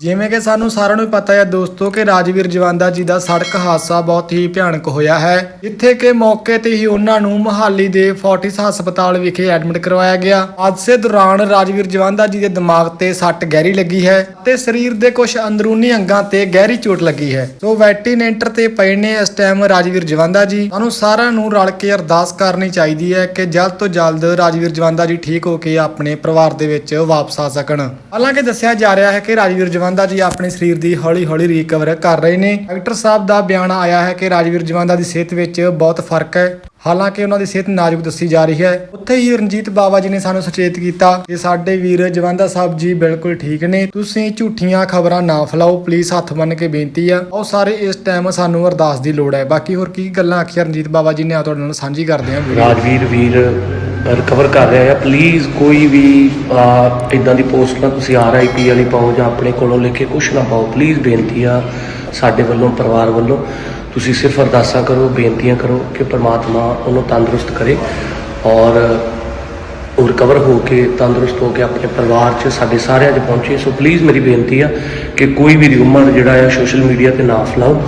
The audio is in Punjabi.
ਜਿਵੇਂ ਕਿ ਸਾਨੂੰ ਸਾਰਿਆਂ ਨੂੰ ਪਤਾ ਹੈ ਦੋਸਤੋ ਕਿ ਰਾਜਵੀਰ ਜਵੰਦਾ ਜੀ ਦਾ ਸੜਕ ਹਾਦਸਾ ਬਹੁਤ ਹੀ ਭਿਆਨਕ ਹੋਇਆ ਹੈ। ਜਿੱਥੇ ਕਿ ਮੌਕੇ ਤੇ ਹੀ ਉਹਨਾਂ ਨੂੰ ਮੁਹਾਲੀ ਦੇ ਫੋਰਟਿਸ ਹਸਪਤਾਲ ਵਿਖੇ ਐਡਮਿਟ ਕਰਵਾਇਆ ਗਿਆ। ਹਾਦਸੇ ਦੌਰਾਨ ਰਾਜਵੀਰ ਜਵੰਦਾ ਜੀ ਦੇ ਦਿਮਾਗ ਤੇ ਸੱਟ ਗਹਿਰੀ ਲੱਗੀ ਹੈ ਤੇ ਸਰੀਰ ਦੇ ਕੁਝ ਅੰਦਰੂਨੀ ਅੰਗਾਂ ਤੇ ਗਹਿਰੀ ਚੋਟ ਲੱਗੀ ਹੈ। ਸੋ ਵੈਟੀਨੇਟਰ ਤੇ ਪਏ ਨੇ ਇਸ ਟਾਈਮ ਰਾਜਵੀਰ ਜਵੰਦਾ ਜੀ। ਸਾਨੂੰ ਸਾਰਿਆਂ ਨੂੰ ਰਲ ਕੇ ਅਰਦਾਸ ਕਰਨੀ ਚਾਹੀਦੀ ਹੈ ਕਿ ਜਲਦ ਤੋਂ ਜਲਦ ਰਾਜਵੀਰ ਜਵਾਂਦਾ ਜੀ ਠੀਕ ਹੋ ਕੇ ਆਪਣੇ ਪਰਿਵਾਰ ਦੇ ਵਿੱਚ ਵਾਪਸ ਆ ਸਕਣ। ਹਾਲਾਂਕਿ ਦੱਸਿਆ ਜਾ ਰਿਹਾ ਹੈ ਕਿ ਰਾਜਵੀਰ ਜਵੰਦਾ ਜੀ ਆਪਣੇ ਸਰੀਰ ਦੀ ਹੌਲੀ-ਹੌਲੀ ਰਿਕਵਰ ਕਰ ਰਹੇ ਨੇ। ਡਾਕਟਰ ਸਾਹਿਬ ਦਾ ਬਿਆਨ ਆਇਆ ਹੈ ਕਿ ਰਾਜਵੀਰ ਜਵੰਦਾ ਦੀ ਸਿਹਤ ਵਿੱਚ ਬਹੁਤ ਫ਼ਰਕ ਹੈ। ਹਾਲਾਂਕਿ ਉਹਨਾਂ ਦੀ ਸਿਹਤ ਨਾਜ਼ੁਕ ਦੱਸੀ ਜਾ ਰਹੀ ਹੈ। ਉੱਥੇ ਹੀ ਰਣਜੀਤ ਬਾਵਾ ਜੀ ਨੇ ਸਾਨੂੰ ਸੁਚੇਤ ਕੀਤਾ ਕਿ ਸਾਡੇ ਵੀਰ ਜਵੰਦਾ ਸਾਹਿਬ ਜੀ ਬਿਲਕੁਲ ਠੀਕ ਨੇ। ਤੁਸੀਂ ਝੂਠੀਆਂ ਖਬਰਾਂ ਨਾ ਫੈਲਾਓ ਪਲੀਜ਼ ਹੱਥ ਬੰਨ ਕੇ ਬੇਨਤੀ ਆ। ਉਹ ਸਾਰੇ, ਇਸ ਟਾਈਮ ਸਾਨੂੰ ਅਰਦਾਸ ਦੀ ਲੋੜ ਹੈ। ਬਾਕੀ ਹੋਰ ਕੀ ਗੱਲਾਂ ਆਖੀਆਂ ਰਣਜੀਤ ਬਾਵਾ ਜੀ ਨੇ ਆ ਤੁਹਾਡੇ ਨਾਲ ਸਾਂਝੀ ਕਰਦੇ ਹਾਂ ਰਾਜਵੀਰ ਵੀਰ ਰਿਕਵਰ ਕਰ ਰਿਹਾ ਆ ਪਲੀਜ਼ ਕੋਈ ਵੀ ਇਦਾਂ ਦੀ ਪੋਸਟ ਨਾ ਤੁਸੀਂ ਆਰਆਈਪੀ ਵਾਲੀ ਪਾਓ ਜਾਂ ਆਪਣੇ ਕੋਲੋਂ ਲਿਖ ਕੇ ਕੁਛ ਨਾ ਪਾਓ। ਪਲੀਜ਼ ਬੇਨਤੀ ਆ ਸਾਡੇ ਵੱਲੋਂ, ਪਰਿਵਾਰ ਵੱਲੋਂ। ਤੁਸੀਂ ਸਿਰਫ ਅਰਦਾਸਾਂ ਕਰੋ, ਬੇਨਤੀਆਂ ਕਰੋ ਕਿ ਪਰਮਾਤਮਾ ਉਹਨੂੰ ਤੰਦਰੁਸਤ ਕਰੇ ਔਰ ਉਹ ਰਿਕਵਰ ਹੋ ਕੇ, ਤੰਦਰੁਸਤ ਹੋ ਕੇ ਆਪਣੇ ਪਰਿਵਾਰ 'ਚ ਸਾਡੇ ਸਾਰਿਆਂ 'ਚ ਪਹੁੰਚੇ। ਸੋ ਪਲੀਜ਼ ਮੇਰੀ ਬੇਨਤੀ ਆ ਕਿ ਕੋਈ ਵੀ ਰਿਊਮਰ ਜਿਹੜਾ ਆ ਸੋਸ਼ਲ ਮੀਡੀਆ ਤੇ ਨਾ ਫੈਲਾਓ।